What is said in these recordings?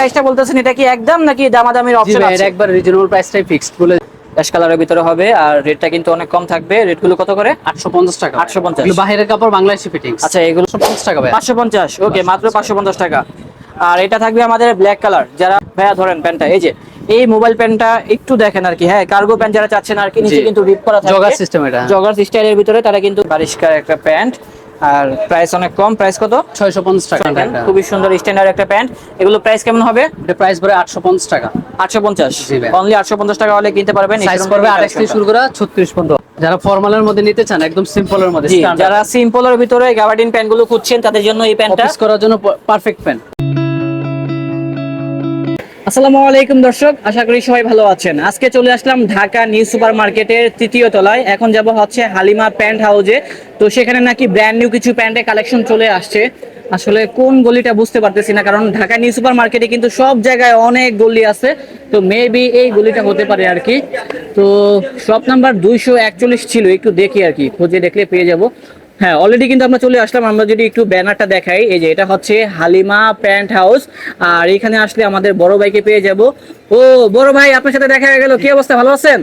প্রাইসটা বলতেছেন এটা কি একদম নাকি দামাদামির অপশন আছে? একবার রিজনেবল প্রাইসটাই ফিক্সড বলে অ্যাশ কালারের ভিতরে হবে আর রেটটা কিন্তু অনেক কম থাকবে। রেটগুলো কত করে? 850 টাকা 850 এগুলো বাইরের কাপড় বাংলাদেশি ফিটিংস আচ্ছা এগুলো 850 টাকা ভাই। পাঁচশো পঞ্চাশ। ওকে মাত্র পাঁচশো পঞ্চাশ টাকা। আর এটা থাকবে আমাদের ব্ল্যাক কালার যারা ভাইয়া ধরেন প্যান্টটা এই যে এই মোবাইল প্যান্টটা একটু দেখেন আর কি হ্যাঁ কার্গো প্যান্ট যারা চাচ্ছেন আর কি নিচে কিন্তু রিপ করা থাকবে জগার সিস্টেম এটা। জগার স্টাইলের ভিতরে তারা কিন্তু পরিষ্কার একটা প্যান্ট। আর প্রাইস অনেক কম। প্রাইস কত? 650 টাকা। খুবই সুন্দর স্ট্যান্ডার্ড একটা প্যান্ট এগুলো প্রাইস কেমন হবে? এটা প্রাইস পড়ে 850 টাকা। আটশো পঞ্চাশ? জি ভাই। অনলি আটশো পঞ্চাশ টাকা হলে কিনতে পারবেন। সাইজ পড়বে 28 থেকে শুরু করে 36 পর্যন্ত যারা ফর্মালের মধ্যে নিতে চান একদম সিম্পলের মধ্যে যারা সিম্পলের ভিতরে গাবার্ডিন প্যান্টগুলো খুঁজছেন তাদের জন্য এই প্যান্টটা অফিস করার জন্য পারফেক্ট প্যান্ট আসসালামু আলাইকুম দর্শক, আশা করি সবাই ভালো আছেন। আজকে চলে আসলাম ঢাকা নিউ সুপার মার্কেটের তৃতীয় তলায়। এখন যাব হচ্ছে হালিমা প্যান্ট হাউজে। তো সেখানে নাকি ব্র্যান্ড নিউ কিছু প্যান্টের কালেকশন চলে আসছে। আসলে কোন গলিটা বুঝতে পারতেছি না, কারণ ঢাকা নিউ সুপার মার্কেটে কিন্তু সব জায়গায় অনেক গলি আছে। তো মেবি এই গলিটা হতে পারে আর কি। তো শপ নাম্বার দুইশো একচল্লিশ ছিল, একটু দেখি আর কি, খোঁজে দেখলে পেয়ে যাব। হ্যাঁ অলরেডি কিন্তু আমরা চলে আসলাম। আমরা যদি একটু ব্যানারটা দেখাই এই যে এটা হচ্ছে হালিমা প্যান্ট হাউস। আর এখানে আসলে আমাদের বড় ভাইকে পেয়ে যাব। ও বড় ভাই আপনার সাথে দেখা গেল। কি অবস্থা? ভালো আছেন?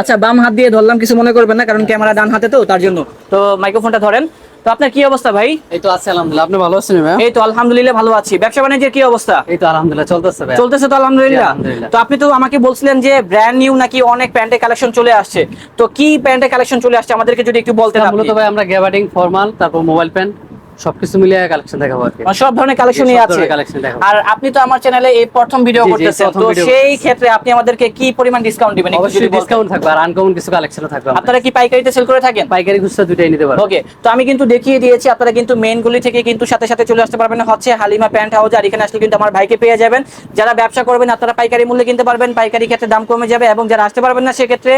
আচ্ছা বাম হাত দিয়ে ধরলাম কিছু মনে করবেন না কারণ ক্যামেরা ডান হাতে তো তার জন্য। তো মাইক্রোফোনটা ধরেন। তো আপনার কি অবস্থা ভাই? এই তো আছে আলহামদুলিল্লাহ। আপনি ভালো আছেন ভাই? এই তো আলহামদুলিল্লাহ ভালো আছি। ব্যবসা বাণিজ্যের কি অবস্থা? এই তো আলহামদুলিল্লাহ চলতেছে ভাই। চলতেছে তো আলহামদুলিল্লাহ? তো আপনি তো আমাকে বলছিলেন যে ব্র্যান্ড নিউ নাকি অনেক প্যান্টের কালেকশন চলে আসছে। তো কি প্যান্টের কালেকশন চলে আসছে? আমাদেরকে যদি একটু বলতেন। মূলত ভাই আমরা গ্যাবার্ডিং ফর্মাল তারপর মোবাইল প্যান্ট সবকিছু মিলিয়ে কালেকশন দেখাবো আর সব ধরনের কালেকশনই আছে। আর আপনি তো আমার চ্যানেলে এই প্রথম ভিডিও করতেছেন। তো সেই ক্ষেত্রে আপনি আমাদেরকে কি পরিমাণ ডিসকাউন্ট দিবেন? অবশ্যই ডিসকাউন্ট থাকবে আর আনকমন কিছু কালেকশনও থাকবে আপনারা কি পাইকারিতে সেল করে থাকেন? পাইকারি খুচরা দুইটাই নিতে পারবেন ওকে তো আমি কিন্তু দেখিয়ে দিয়েছি আপনারা কিন্তু মেইন গুলি থেকে কিন্তু সাথে সাথে চলে আসতে পারবেন। হচ্ছে হালিমা প্যান্ট হাউস আর এখানে আসলে কিন্তু আমার ভাইকে পেয়ে যাবেন। যারা ব্যবসা করবেন আপনারা পাইকারি মূল্যে কিনতে পারবেন। পাইকারি ক্ষেত্রে দাম কমে যাবে এবং যারা আসতে পারবেন না সেক্ষেত্রে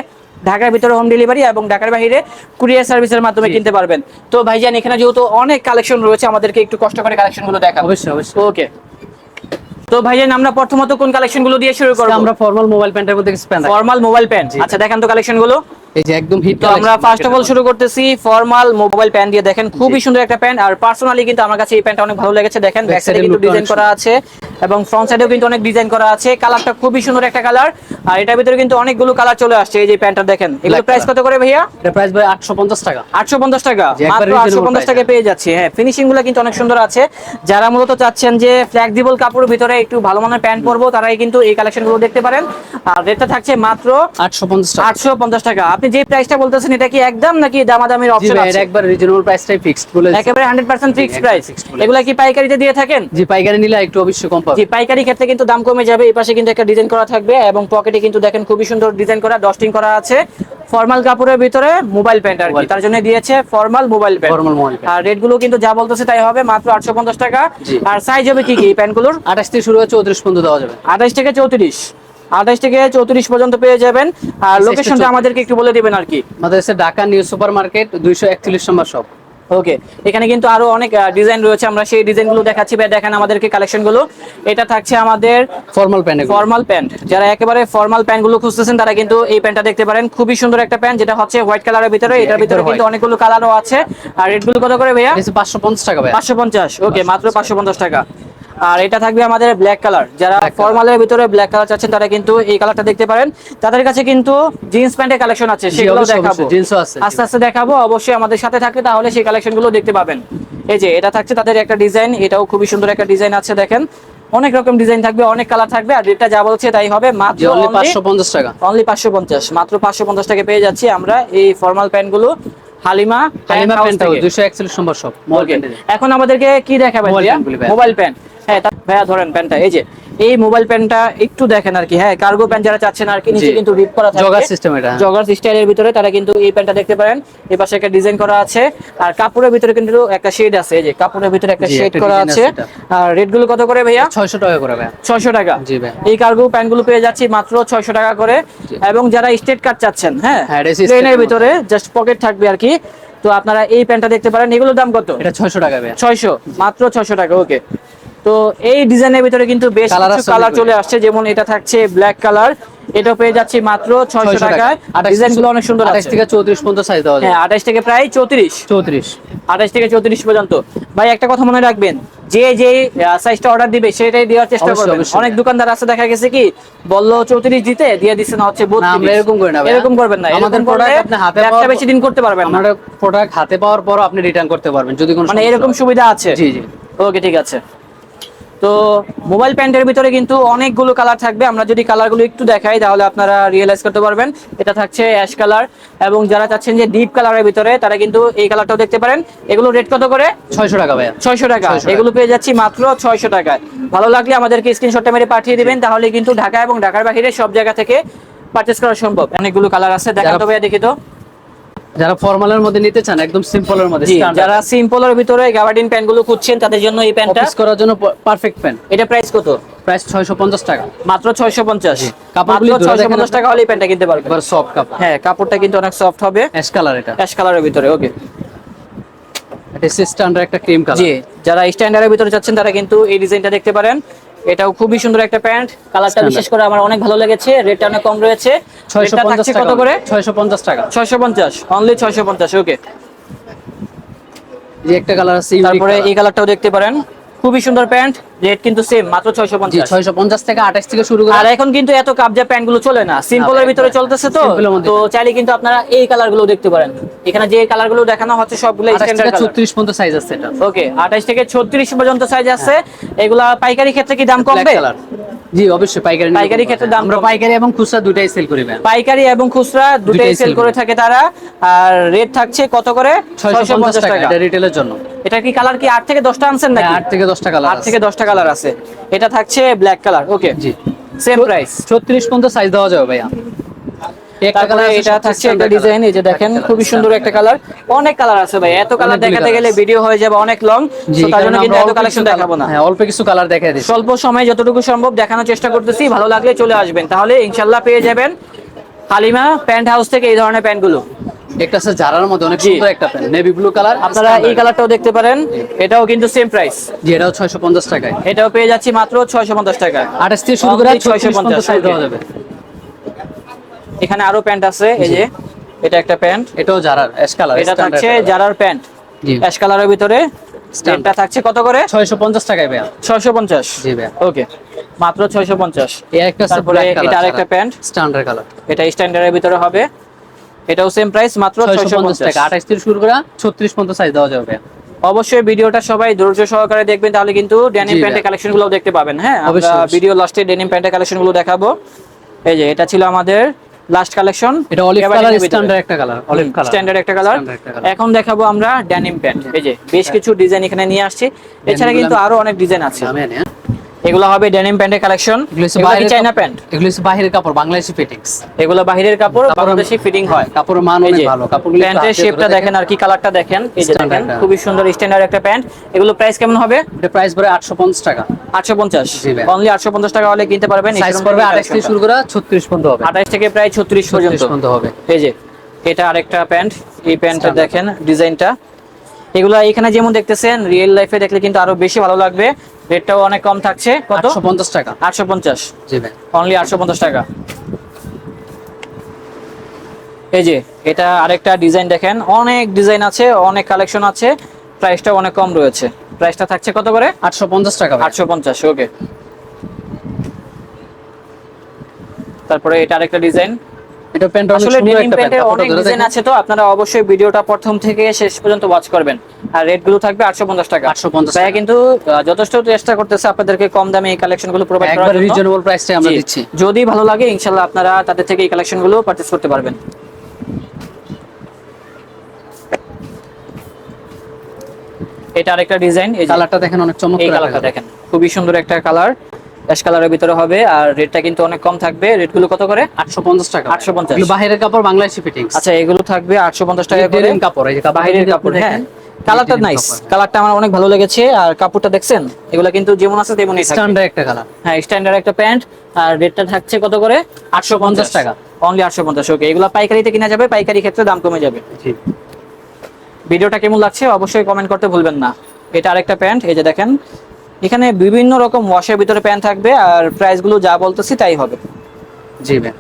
ঢাকার ভিতরে হোম ডেলিভারি এবং ঢাকার বাইরে কুরিয়ার সার্ভিসের মাধ্যমে কিনতে পারবেন। তো ভাইজান এখানে যেহেতু অনেক কালেকশন রয়েছে আমাদেরকে একটু কষ্ট করে কালেকশনগুলো দেখা অবশ্যই অবশ্যই। ওকে তো ভাইজান আমরা প্রথমত কোন কালেকশনগুলো দিয়ে শুরু করব? আমরা ফর্মাল মোবাইল প্যান্টের মধ্যে ফর্মাল মোবাইল প্যান্ট আচ্ছা দেখেন তো কালেকশনগুলো। এই যে একদম হিট তো আমরা ফার্স্ট অফ অল শুরু করতেছি ফর্মাল মোবাইল প্যান্ট দিয়ে। দেখেন খুবই সুন্দর একটা প্যান্ট আর পার্সোনালি কিন্তু আমার কাছে এই প্যান্টটা অনেক ভালো লেগেছে। দেখেন ব্যাক সাইডে কিন্তু ডিজাইন করা আছে এবং ফ্রন্ট সাইডেও কিন্তু অনেক ডিজাইন করা আছে। কালারটা খুবই সুন্দর একটা কালার আর এটার ভিতরে কিন্তু অনেকগুলো কালার চলে আসছে। এই যে প্যান্টটা দেখেন এগুলো প্রাইস কত করে ভাইয়া? এটা প্রাইস ভাই 850 টাকা। আটশো পঞ্চাশ টাকা। মাত্র reasonable আটশো পঞ্চাশ price, টাকা পেয়ে যাচ্ছে। হ্যাঁ ফিনিশিংগুলো কিন্তু অনেক সুন্দর আছে। যারা মূলত চাচ্ছেন যে ফ্লেক্সিবল কাপড়ের ভিতরে একটু ভালো মানের প্যান্ট পরবো তারাই কিন্তু এই কালেকশনগুলো দেখতে পারেন। আর রেটটা থাকছে মাত্র 850 টাকা। আটশো পঞ্চাশ টাকা। আপনি যে প্রাইসটা বলতেছেন এটা কি একদম নাকি দামাদামির অপশন আছে? এটা একবার রিজনেবল প্রাইসটাই ফিক্সড বলে একেবারে হান্ড্রেড পার্সেন্ট ফিক্সড প্রাইস এগুলা কি পাইকারিতে দিয়ে থাকেন? জি পাইকারি নিলে একটু অবশ্যই কম পাবে জি পাইকারি ক্ষেত্রে কিন্তু দাম কমে যাবে এই পাশে কিন্তু একটা ডিজাইন করা থাকবে এবং পকেটে কিন্তু দেখেন খুবই সুন্দর ডিজাইন করা ডস্টিং করা আছে। ফর্মাল কাপড়ের ভিতরে মোবাইল প্যান্ট আর কি তার জন্য দিয়েছে formal mobile pant mobile pant। আর রেটগুলো কিন্তু যা বলতেছে তাই হবে মাত্র আটশো পঞ্চাশ টাকা। আর সাইজ হবে কি কি প্যান্টগুলোর? 28 থেকে শুরু হয়ে 34 পর্যন্ত দেওয়া যাবে। আঠাশ থেকে চৌত্রিশ। আঠাশ থেকে চৌত্রিশ পর্যন্ত পেয়ে যাবেন। আর লোকেশনটা আমাদেরকে একটু বলে দিবেন আর কি। আমাদের ঢাকা নিউ সুপার মার্কেট 241 নম্বর শপ ওকে এখানে কিন্তু আরও অনেক ডিজাইন রয়েছে। আমরা সেই ডিজাইনগুলো দেখাচ্ছি দেখেন আমাদেরকে কালেকশনগুলো এটা থাকছে আমাদের ফর্মাল প্যান্ট ফর্মাল প্যান্ট যারা একেবারে ফর্মাল প্যান্টগুলো খুঁজতেছেন তারা কিন্তু এই প্যান্টটা দেখতে পারেন। খুবই সুন্দর একটা প্যান্ট যেটা হচ্ছে হোয়াইট কালারের ভিতরে। এটার ভিতরে কিন্তু। অনেকগুলো কালারও আছে। আর রেটগুলো কত করে ভাইয়া? এটা 550 টাকা ভাই পাঁচশো পঞ্চাশ। ওকে মাত্র পাঁচশো পঞ্চাশ টাকা। আর এটা থাকবে আমাদের ব্ল্যাক কালার যারা ফর্মালের ভিতরে ব্ল্যাক কালার চাচ্ছেন তারা কিন্তু এই কালারটা দেখতে পারেন। তাদের কাছে কিন্তু জিন্স প্যান্টের কালেকশন আছে সেগুলো দেখাবো। অবশ্যই, jeans ও আছে। আস্তে আস্তে দেখাবো অবশ্যই আমাদের সাথে থাকলে তাহলে সেই কালেকশনগুলো দেখতে পাবেন। এই যে এটা থাকছে তাদের একটা ডিজাইন এটাও খুবই সুন্দর একটা ডিজাইন আছে দেখেন। অনেক রকম ডিজাইন থাকবে অনেক কালার থাকবে আর রেটটা যা বলছে তাই হবে মাত্র অনলি only 550 টাকা। অনলি পাঁচশো পঞ্চাশ মাত্র পাঁচশো পঞ্চাশ টাকা পেয়ে যাচ্ছি আমরা এই ফর্মাল প্যান্টগুলো। হালিমা হালিমা প্যান্ট থেকে। 241 নম্বর শপ মোবাইল এখন আমাদেরকে কি দেখাবেন। মোবাইল প্যান্ট হ্যাঁ ভাইয়া ধরেন প্যান্টটা এই যে। এই মোবাইল প্যান্টটা একটু দেখেন আর কি হ্যাঁ কার্গো প্যান্ট যারা চাচ্ছেন আর কি নিচে কিন্তু রিপ করা থাকবে জগার সিস্টেম এটা। জগার স্টাইলের ভিতরে তারা কিন্তু এই প্যান্টটা দেখতে পারেন। এই পাশে একটা ডিজাইন করা আছে। আর কাপড়ের ভিতরে কিন্তু একটা শেড আছে এই যে কাপড়ের ভিতরে একটা শেড করা আছে। আর রেটগুলো কত করে ভাইয়া? 600 টাকা করে ভাইয়া। ছয়শো টাকা। জি ভাই এই কার্গো প্যান্টগুলো পেয়ে যাচ্ছি মাত্র ছয়শো টাকা করে। এবং যারা স্টেট কার্ড চাচ্ছেন হ্যাঁ হ্যাঁ, ট্রেনের ভিতরে জাস্ট পকেট থাকবে আর কি। তো আপনারা এই প্যান্টটা দেখতে পারেন। এগুলোর দাম কত? এটা 600 টাকা ভাই ছয়শো। মাত্র ছয়শো টাকা ওকে তো এই ডিজাইনের ভিতরে কিন্তু বেশ কিছু কালার চলে আসছে যেমন এটা থাকছে ব্ল্যাক কালার এটা পেয়ে যাচ্ছি মাত্র ছয়শো 600 টাকায়। ডিজাইনগুলো অনেক সুন্দর আঠাশ আছে। থেকে চৌত্রিশ পর্যন্ত সাইজ দেওয়া হ্যাঁ যায় আঠাশ থেকে প্রায় চৌত্রিশ। চৌত্রিশ। আঠাশ থেকে চৌত্রিশ পর্যন্ত। ভাই একটা কথা মনে রাখবেন যে যে সাইজটা অর্ডার দিবে সেটাই দেওয়ার চেষ্টা করবেন। অনেক দোকানদার আছে দেখা গেছে কি বলল চৌত্রিশ দিতে দিয়ে দিচ্ছে না হচ্ছে না, আমরা এরকম করি না এরকম করবেন না আমাদের প্রোডাক্ট আপনি হাতে পাওয়ার বেশি দিন করতে পারবেন না। আমাদের প্রোডাক্ট হাতে পাওয়ার পর আপনি রিটার্ন করতে পারবেন যদি কোনো মানে এরকম সুবিধা আছে? জি জি। ওকে ঠিক আছে। তো মোবাইল প্যান্টের ভিতরে কিন্তু অনেকগুলো কালার থাকবে। আমরা যদি কালারগুলো একটু দেখাই তাহলে আপনারা রিয়েলাইজ করতে পারবেন। এটা থাকছে অ্যাশ কালার এবং যারা চাচ্ছেন যে ডিপ কালারের ভিতরে তারা কিন্তু এই কালারটাও দেখতে পারেন। এগুলো রেট কত করে? ছয়শো টাকা ভাইয়া। ছয়শো টাকা। এগুলো পেয়ে যাচ্ছি মাত্র ছয়শো টাকায়। ভালো লাগলে আমাদেরকে স্ক্রিনশটটা মেরে পাঠিয়ে দিবেন তাহলে কিন্তু ঢাকা এবং ঢাকার বাইরে সব জায়গা থেকে পারচেস করা সম্ভব। অনেকগুলো কালার আছে দেখা তো ভাইয়া দেখি তো। যারা ফর্মালের মধ্যে নিতে চান একদম সিম্পলের মধ্যে যারা সিম্পলের ভিতরে গাবার্ডিন প্যান্টগুলো খুঁজছেন তাদের জন্য এই প্যান্টটা অফিস করার জন্য পারফেক্ট প্যান্ট এটা প্রাইস কত? প্রাইস ছয়শো পঞ্চাশ টাকা। মাত্র ছয়শো পঞ্চাশ। কাপড়গুলি মাত্র ধরে ছয়শো দেখেন পঞ্চাশ টাকা হলে এই প্যান্টটা কিনতে পারবেন। এবার সফট কাপড়। হ্যাঁ কাপড়টা কিন্তু অনেক সফট হবে। অ্যাশ কালার এটা। অ্যাশ কালারের ভিতরে ওকে এটা স্ট্যান্ডার্ড একটা ক্রিম কালার জি যারা স্ট্যান্ডার্ডের ভিতরে যাচ্ছেন তারা কিন্তু এই ডিজাইনটা দেখতে পারেন। এটাও খুবই সুন্দর একটা প্যান্ট। কালারটা বিশেষ করে আমার অনেক ভালো লেগেছে। রেটটা অনেক কম রয়েছে। ছয়শো রেটটা পঞ্চাশ থাকছে টাকা। কত করে? ছয়শো পঞ্চাশ টাকা। ছয়শো পঞ্চাশ। অনলি ছয়শো পঞ্চাশ ওকে যে একটা কালার আছে তারপরে এই কালারটাও দেখতে পারেন। খুবই সুন্দর প্যান্ট রেট কিন্তু সেম মাত্র ছয়শো জি পঞ্চাশ ছয়শো পঞ্চাশ থেকে আঠাশ থেকে শুরু করে আর এখন কিন্তু এত কাবজা প্যান্টগুলো চলে না সিম্পলের ভিতরে চলতেছে তো। Simple এর মধ্যে। তো চাইলে কিন্তু আপনারা এই কালারগুলো দেখতে পারেন। এখানে যে কালারগুলো দেখানো হচ্ছে সবগুলো স্ট্যান্ডার্ড কালার ছত্রিশ পর্যন্ত সাইজ আছে এটা। ওকে আঠাশ থেকে ছত্রিশ পর্যন্ত সাইজ আছে। এগুলা পাইকারি ক্ষেত্রে কি দাম কমবে? জি অবশ্যই পাইকারি পাইকারি ক্ষেত্রে দাম আমরা পাইকারি এবং খুচরা দুটাই সেল করি পাইকারি এবং খুচরা দুটাই সেল করে থাকে তারা। আর রেট থাকছে কত করে? ছয়শো পঞ্চাশ টাকা এটা রিটেলের জন্য। এটা কি কালার কি আট থেকে দশটা আনছেন নাকি? হ্যাঁ, আট থেকে দশটা কালার আট থেকে দশটা কালার আছে। এটা থাকছে ব্ল্যাক কালার ওকে জি। সেম প্রাইস ছত্রিশ পর্যন্ত সাইজ দেওয়া যাবে ভাইয়া। এই একটা তারপরে colour আছে এটা থাকছে একটা ডিজাইন এই যে দেখেন খুবই সুন্দর একটা কালার অনেক কালার আছে ভাই এত কালার দেখাতে গেলে ভিডিও হয়ে যাবে অনেক লং তার জন্য কিন্তু এত কালেকশন দেখাবো না। হ্যাঁ অল্প কিছু কালার দেখাই স্বল্প সময়ে যতটুকু সম্ভব দেখানোর চেষ্টা করতেছি ভালো লাগলে চলে আসবেন। তাহলে ইনশাল্লাহ পেয়ে যাবেন হালিমা প্যান্ট হাউস থেকে এই ধরনের প্যান্টগুলো। একটা আছে জারার মধ্যে অনেক সুন্দর একটা প্যান্ট নেভি ব্লু কালার আপনারা এই কালারটাও দেখতে পারেন এটাও কিন্তু সেম প্রাইস জি এটাও ছয়শো পঞ্চাশ টাকায়। এটাও পেয়ে যাচ্ছি মাত্র ছয়শো পঞ্চাশ টাকা। আঠাশ থেকে শুরু করে Only ছয়শো পঞ্চাশ 650 সাইজ দেওয়া যাবে। এখানে আরও প্যান্ট আছে এই যে এটা একটা প্যান্ট। এটাও জারার অ্যাশ কালার এটা থাকছে জারার প্যান্ট। জি। অ্যাশ কালারের ভিতরে। এটা থাকছে কত করে? ছয়শো পঞ্চাশ টাকায় ভাইয়া। ছয়শো পঞ্চাশ। জি ভাইয়া। ওকে মাত্র ছয়শো পঞ্চাশ। এই একটা তারপরে এটা আরেকটা প্যান্ট। স্ট্যান্ডার্ড কালার এটা স্ট্যান্ডার্ডের ভিতরে হবে। এটাও সেম প্রাইস মাত্র ছয়শো ছয়শো পঞ্চাশ পঞ্চাশ। টাকা। আঠাশ থেকে শুরু করে ছত্রিশ পর্যন্ত সাইজ দেওয়া যাবে। অবশ্যই ভিডিওটা সবাই ধৈর্য সহকারে দেখবেন তাহলে কিন্তু ডেনিম প্যান্টের ভাই। কালেকশনগুলো দেখতে পাবেন। হ্যাঁ আমরা। ভিডিও লাস্টে ডেনিম প্যান্টের কালেকশনগুলো দেখাবো। এই যে এটা ছিল আমাদের লাস্ট কালেকশন এটা অলিভ কালার স্ট্যান্ডার্ড একটা কালার অলিভ কালার স্ট্যান্ডার্ড একটা কালার। এখন দেখাবো আমরা ডেনিম প্যান্ট এই যে বেশ কিছু ডিজাইন এখানে নিয়ে আসছি। এছাড়া কিন্তু আরও অনেক ডিজাইন আছে। আমি হ্যাঁ। এগুলো হবে ডেনিম প্যান্টের কালেকশন এগুলো কি চাইনা প্যান্ট এগুলো বাহিরের কাপড় বাংলাদেশি ফিটিংস এগুলো বাহিরের কাপড় বাংলাদেশি ফিটিং হয়। কাপড়ের মান অনেক ভালো কাপড়গুলো প্যান্টের শেপটা দেখেন আর কি কালারটা দেখেন এই যে দেখেন খুবই সুন্দর স্ট্যান্ডার্ড একটা প্যান্ট এগুলো প্রাইস কেমন হবে? এটা প্রাইস পড়ে আটশো পঞ্চাশ টাকা। আটশো পঞ্চাশ। জি ভাই। অনলি আটশো পঞ্চাশ টাকা হলে কিনতে পারবেন সাইজ পড়বে আঠাশ থেকে শুরু করে ছত্রিশ পর্যন্ত হবে। আঠাশ থেকে প্রায় ছত্রিশ পর্যন্ত। ছত্রিশ হবে। এই যে এটা আরেকটা প্যান্ট এই প্যান্টটা দেখেন ডিজাইনটা এগুলো এখানে যেমন দেখতেছেন রিয়েল লাইফে দেখলে কিন্তু আরও বেশি ভালো লাগবে। রেটটাও অনেক কম থাকছে। কত? পঞ্চাশ টাকা। আটশো পঞ্চাশ। জি ভাই। অনলি আটশো পঞ্চাশ টাকা। এই যে এটা আরেকটা ডিজাইন দেখেন। অনেক ডিজাইন আছে অনেক কালেকশন আছে। প্রাইসটা অনেক কম রয়েছে। প্রাইসটা থাকছে কত করে? আটশো পঞ্চাশ টাকা ভাই। আটশো পঞ্চাশ ওকে তারপরে এটা আরেকটা ডিজাইন এটা প্যান্ট আসলে ডেনিম প্যান্টের অনেক ডিজাইন আছে তো আপনারা অবশ্যই ভিডিওটা প্রথম থেকে শেষ পর্যন্ত ওয়াচ করবেন। আর রেটগুলো থাকবে আটশো পঞ্চাশ টাকা। 850 ভাইয়া টাকা। কিন্তু যথেষ্ট চেষ্টা করতেছে আপনাদেরকে কম দামে এই কালেকশনগুলো প্রোভাইড করার জন্য। রিজনেবল প্রাইসে আমরা দিচ্ছি। যদি ভালো লাগে ইনশাল্লাহ আপনারা তাদের থেকে এই কালেকশনগুলো পারচেস করতে পারবেন। এটা আরেকটা ডিজাইন এই কালারটা দেখেন অনেক এই কালারটা দেখেন। খুবই সুন্দর একটা কালার অ্যাশ কালারের ভিতরে হবে আর রেটটা কিন্তু অনেক কম থাকবে। রেটগুলো কত করে? আটশো পঞ্চাশ টাকা। 850 এগুলো বাহিরের কাপড় বাংলাদেশি ফিটিংস আচ্ছা এগুলো থাকবে আটশো পঞ্চাশ টাকা করে। কাপড় এই যে কাপড় বাহিরের কাপড় হ্যাঁ। কালারটা নাইস কালারটা আমার অনেক ভালো লেগেছে আর কাপড়টা দেখছেন? এগুলো কিন্তু যেমন আছে তেমনই স্ট্যান্ডার্ড একটা কালার হ্যাঁ স্ট্যান্ডার্ড একটা প্যান্ট আর রেটটা থাকছে কত করে? আটশো পঞ্চাশ 850 টাকা। অনলি আটশো পঞ্চাশ ওকে এগুলো পাইকারিতে কিনা যাবে পাইকারি ক্ষেত্রে দাম কমে যাবে। জি। ভিডিওটা কেমন লাগছে অবশ্যই কমেন্ট করতে ভুলবেন না। এটা আরেকটা প্যান্ট এই যে দেখেন এখানে বিভিন্ন রকম ওয়াশের ভিতরে প্যান্ট থাকবে আর প্রাইসগুলো যা বলতেছি তাই হবে। জি ভাই।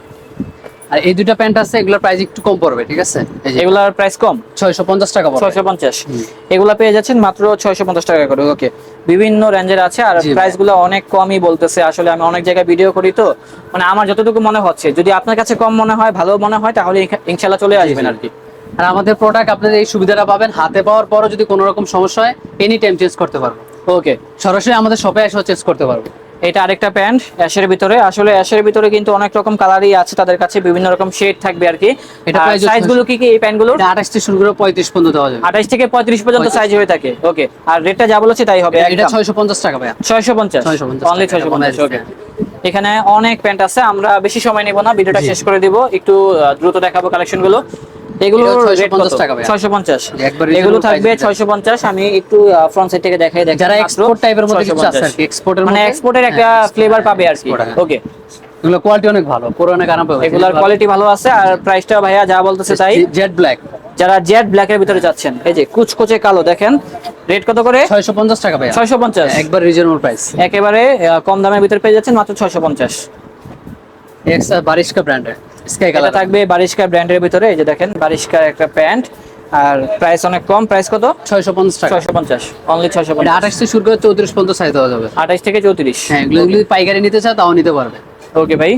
আর এই দুটো প্যান্ট আছে এগুলোর প্রাইস একটু কম পড়বে ঠিক আছে? এগুলার প্রাইস কম? ছয়শো পঞ্চাশ টাকা পড়বে। ছয়শো পঞ্চাশ। হুম। এগুলা পেয়ে যাচ্ছেন মাত্র ছয়শো পঞ্চাশ টাকা করে ওকে বিভিন্ন রেঞ্জের আছে আর প্রাইসগুলো অনেক কমই বলতেছে আসলে আমি অনেক জায়গায় ভিডিও করি তো। মানে আমার যতটুকু মনে হচ্ছে যদি আপনার কাছে কম মনে হয় ভালো মনে হয় তাহলে ইনশা- ইনশাল্লাহ চলে আসবেন। আর কি আর আমাদের প্রোডাক্ট আপনাদের এই সুবিধাটা পাবেন হাতে পাওয়ার পরও যদি কোনো রকম সমস্যা হয় এনি টাইম চেঞ্জ করতে পারব। ওকে সরাসরি আমাদের শপে এসেও চেঞ্জ করতে পারব। এটা আরেকটা প্যান্ট অ্যাশের ভিতরে। আসলে অ্যাশের ভিতরে কিন্তু অনেক রকম কালারই আছে তাদের কাছে বিভিন্ন রকম শেড থাকবে আর কি। এটা সাইজগুলো কি কি এই প্যান্টগুলো এটা আঠাশ থেকে শুরু করে পঁয়ত্রিশ পর্যন্ত দেওয়া যাবে। আঠাইশ থেকে পঁয়ত্রিশ পর্যন্ত সাইজ হয়ে থাকে। ওকে আর রেটটা যা বলেছি তাই হবে এটা ছয়শো পঞ্চাশ টাকা ভাইয়া। ছয়শো পঞ্চাশ? 650 অনলি টাকা, ছয়শো পঞ্চাশ এটা ওকে এখানে অনেক প্যান্ট আছে আমরা বেশি সময় নেব না ভিডিওটা। শেষ করে দিব। একটু দ্রুত দেখাবো কালেকশনগুলো। এগুলো রেট 650 টাকা থাকবে আমি একটু ফ্রন্ট সাইড থেকে দেখাই যারা এক্সপোর্ট টাইপের মধ্যে কিছু আছে আর কি এক্সপোর্টের মানে এক্সপোর্টের একটা ফ্লেভার পাবে আর কি। ওকে এগুলো কোয়ালিটি অনেক ভালো পরে অনেক আরাম পাবে। এগুলার কোয়ালিটি ভালো আছে আর প্রাইসটা ভাইয়া যা বলতেছে তাই। জেড ব্ল্যাক যারা জেড ব্ল্যাকের ভিতরে যাচ্ছেন এই যে কুচকুচে কালো দেখেন রেট কত করে? ছয়শো পঞ্চাশ টাকা ভাইয়া। ছয়শো পঞ্চাশ। একবার রিজনেবল প্রাইস একেবারে আহ, কম দামের ভিতরে পেয়ে যাচ্ছেন মাত্র ছয়শো পঞ্চাশ। এক্স বারিশকা ব্র্যান্ডের স্কাই কালার থাকবে বারিশকার ব্র্যান্ডের ভিতরে এই যে দেখেন বারিশকার একটা প্যান্ট আর প্রাইস অনেক কম প্রাইস কত? ছয়শো পঞ্চাশ ছয়শো পঞ্চাশ অনলি ছয়শো পঞ্চাশ। আঠাশ থেকে শুরু করে চৌত্রিশ পর্যন্ত সাইজ দেওয়া যাবে। আঠাশ থেকে চৌত্রিশ। হ্যাঁ এগুলো যদি পাইকারি নিতে চাও তাও নিতে পারবে। ওকে ভাই।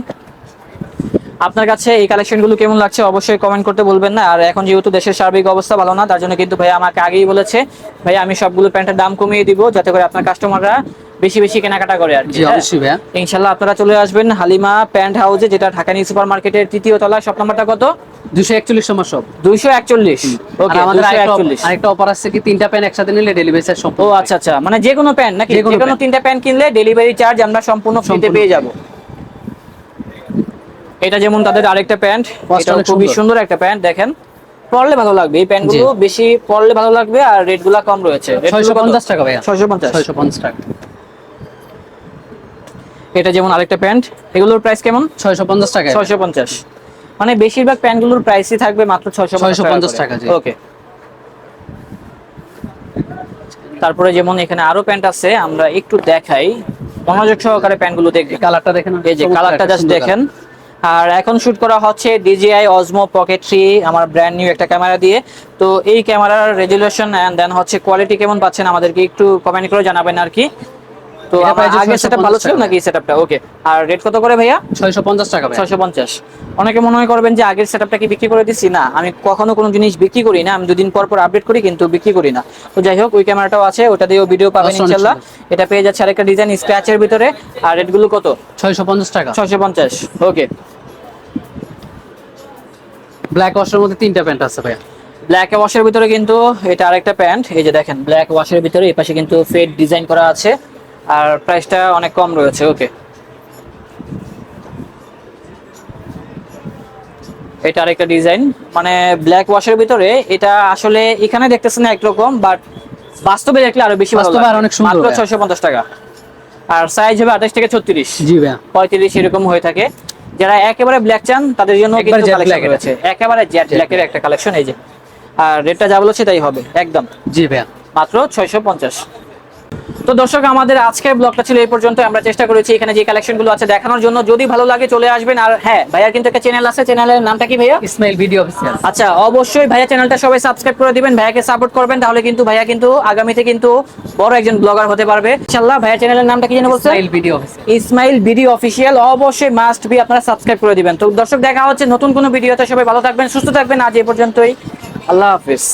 আপনার কাছে এই কালেকশনগুলো কেমন লাগছে অবশ্যই কমেন্ট করতে বলবেন না। আর এখন যেহেতু দেশের সার্বিক অবস্থা ভালো না তার জন্য কিন্তু ভাই আমাকে আগেই বলেছে ভাই আমি সবগুলো প্যান্টের দাম কমিয়ে দিব যাতে করে আপনার কাস্টমাররা বেশি বেশি কেনাকাটা করে আর কি জি হ্যাঁ? অবশ্যই ভাইয়া। ইনশাল্লাহ আপনারা চলে আসবেন হালিমা প্যান্ট হাউসে যেটা ঢাকা নিউ সুপার মার্কেটের তৃতীয় তলায়। শপ নাম্বারটা কত? দুশো একচল্লিশ নম্বর সব দুইশো একচল্লিশ। আর ওকে আমাদের আরেকটা অফার আছে কি তিনটা প্যান্ট একসাথে নিলে ডেলিভারি চার্জ ও আচ্ছা আচ্ছা। মানে যে কোনো প্যান্ট নাকি? যে কোনো। তিনটা প্যান্ট কিনলে ডেলিভারি চার্জ আমরা সম্পূর্ণ ফ্রিতে পেয়ে যাব। এটা যেমন তাদের আরেকটা প্যান্ট এটা খুবই সুন্দর। একটা প্যান্ট দেখেন। পরলে ভালো লাগবে এই প্যান্টগুলো বেশি পরলে ভালো লাগবে আর রেট রেটগুলো কম রয়েছে। ছয়শো পঞ্চাশ টাকা ভাইয়া। ছয়শো পঞ্চাশ। ছয়শো পঞ্চাশ টাকা। এটা যেমন আরেকটা প্যান্ট এগুলোর প্রাইস কেমন? ছয়শো পঞ্চাশ টাকা। ছয়শো পঞ্চাশ। মানে বেশিরভাগ প্যান্টগুলোর প্রাইসই থাকবে মাত্র ছয়শো 650 টাকা, জি। ওকে। তারপরে যেমন এখানে আরও প্যান্ট আছে আমরা একটু দেখাই। মনোযোগ সহকারে প্যান্টগুলো দেখবেন কালারটা দেখেন এই যে কালারটা জাস্ট দেখেন। আর এখন শুট করা হচ্ছে ডিজিআই অজমো পকেট থ্রি আমার ব্র্যান্ড নিউ একটা ক্যামেরা দিয়ে। তো এই ক্যামেরার রেজুলেশন অ্যান্ড দেন হচ্ছে কোয়ালিটি কেমন পাচ্ছেন আমাদেরকে একটু কমেন্ট করে জানাবেন আর কি। তো আগের সেটআপ ভালো ছিল নাকি সেটআপটা ওকে আর রেট কত করে ভাইয়া? ছয়শো পঞ্চাশ টাকা ভাইয়া। ছয়শো পঞ্চাশ। অনেকে মনে হয় করবেন যে আগের সেটআপটা কি বিক্রি করে দিচ্ছি না আমি কখনো কোনো জিনিস বিক্রি করি না। আমি দুদিন পর পর আপডেট করি কিন্তু বিক্রি করি না। তো যাই হোক ওই ক্যামেরাটাও আছে ওটা দিয়েও ভিডিও পাবেন ইনশাল্লাহ। এটা পেয়ে যাচ্ছে আরেকটা ডিজাইন স্ক্র্যাচের ভিতরে। আর রেটগুলো কত? ছয়শো পঞ্চাশ টাকা। ছয়শো পঞ্চাশ। ওকে ব্ল্যাক ওয়াশের মধ্যে তিনটা প্যান্ট আছে ভাইয়া। ব্ল্যাক ওয়াশের ভিতরে কিন্তু এটা আরেকটা প্যান্ট এই যে দেখেন ব্ল্যাক ওয়াশের ভিতরে এই পাশে কিন্তু ফেড ডিজাইন করা আছে। আর প্রাইসটা অনেক কম রয়েছে ওকে। এটা আরেকটা ডিজাইন মানে ব্ল্যাক ওয়াশের ভিতরে এটা আসলে এখানে দেখতেছেন একরকম বাট বাস্তবে দেখলে আরও বেশি ভালো বাস্তবে আর অনেক সুন্দর মাত্র ভাইয়া। ছয়শো পঞ্চাশ টাকা। আর সাইজ হবে আঠাশ থেকে ছত্রিশ। জি ভাইয়া। পঁয়ত্রিশ এরকম হয়ে থাকে। যারা একেবারে ব্ল্যাক চান তাদের জন্য একবার কিন্তু jet কালেকশন black রয়েছে। একেবারে জেট ব্ল্যাকের একটা কালেকশন এই যে। আর রেটটা যা বলেছে তাই হবে একদম। জি ভাইয়া। মাত্র ছয়শো পঞ্চাশ। তো দর্শক আমাদের আজকের ব্লগটা ছিল এই পর্যন্ত। আমরা চেষ্টা করেছি এখানে যে কালেকশনগুলো আছে দেখানোর জন্য। যদি ভালো লাগে চলে আসবেন। আর হ্যাঁ ভাইয়ার কিন্তু একটা চ্যানেল আছে। চ্যানেলের নামটা কি ভাইয়া? ইসমাইল ভিডিও অফিসিয়াল আচ্ছা অবশ্যই ভাইয়া চ্যানেলটা সবাই সাবস্ক্রাইব করে দিবেন। ভাইয়াকে সাপোর্ট করবেন। তাহলে কিন্তু ভাইয়া কিন্তু আগামীতে কিন্তু বড় একজন ব্লগার হতে পারবে। ইনশাআল্লাহ ভাইয়া চ্যানেলের নামটা কি যেন বলছেন Ismail video official Ismail video official অবশ্যই মাস্ট বি আপনারা সাবস্ক্রাইব করে দিবেন। তো দর্শক দেখা হচ্ছে নতুন কোনো ভিডিওতে সবাই ভালো থাকবেন সুস্থ থাকবেন। আজ এই পর্যন্তই। আল্লাহ হাফিজ।